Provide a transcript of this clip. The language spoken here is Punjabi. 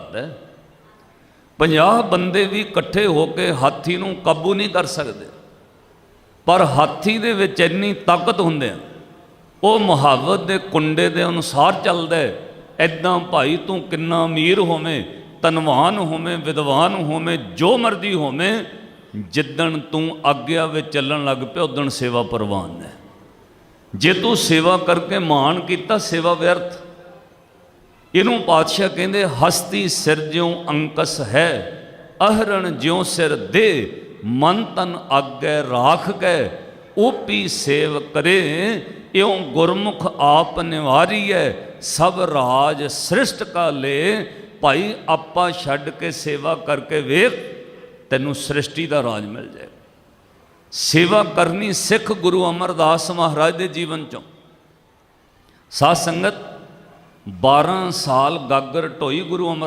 ਕਰਦਾ 50 ਬੰਦੇ ਵੀ ਇਕੱਠੇ ਹੋ ਕੇ ਹਾਥੀ ਨੂੰ ਕਾਬੂ ਨਹੀਂ ਕਰ ਸਕਦੇ। ਪਰ ਹਾਥੀ ਦੇ ਵਿੱਚ ਇੰਨੀ ਤਾਕਤ ਹੁੰਦੇ ਆ। ਉਹ ਮੁਹਾਵਤ ਦੇ ਕੁੰਡੇ ਦੇ ਅਨੁਸਾਰ ਚੱਲਦਾ ਹੈ। ਐਦਾਂ ਭਾਈ ਤੂੰ ਕਿੰਨਾ ਅਮੀਰ ਹੋਵੇਂ ਤਨਵਾਨ ਹੋਵੇਂ, ਵਿਦਵਾਨ ਹੋਵੇਂ, ਜੋ ਮਰਜ਼ੀ ਹੋਵੇਂ, ਜਿੱਦਣ ਤੂੰ ਆਗਿਆ ਵਿੱਚ ਚੱਲਣ ਲੱਗ ਪਿਆ ਉਦਣ ਸੇਵਾ ਪ੍ਰਵਾਨ ਹੈ। ਜੇ ਤੂੰ ਸੇਵਾ ਕਰਕੇ ਮਾਣ ਕੀਤਾ, ਸੇਵਾ ਵਿਅਰਥ। ਇਹਨੂੰ ਪਾਤਸ਼ਾਹ ਕਹਿੰਦੇ, ਹਸਤੀ ਸਿਰ ਜਿਉ ਅੰਕਸ ਹੈ, ਅਹਰਣ ਜਿਉ ਸਿਰ ਦੇ, ਮਨ ਤਨ ਆਗੇ ਰਾਖ ਗਏ ਓਪੀ ਸੇਵ ਕਰੇ, ਇਉ ਗੁਰਮੁਖ ਆਪ ਨਿਵਾਰੀ ਹੈ ਸਭ ਰਾਜ ਸ੍ਰਿਸ਼ਟ ਕਾ ਲੇ, ਭਾਈ ਆਪਾ ਛੱਡ ਕੇ ਸੇਵਾ ਕਰਕੇ ਵੇਖ, ਤੈਨੂੰ ਸ੍ਰਿਸ਼ਟੀ ਦਾ ਰਾਜ ਮਿਲ ਜਾਏ। ਸੇਵਾ ਕਰਨੀ ਸਿੱਖ ਗੁਰੂ ਅਮਰਦਾਸ ਮਹਾਰਾਜ ਦੇ ਜੀਵਨ ਚੋਂ। ਸਾਧ ਸੰਗਤ 12 ਸਾਲ ਗਾਗਰ ਢੋਈ ਗੁਰੂ ਅਮਰਦਾਸ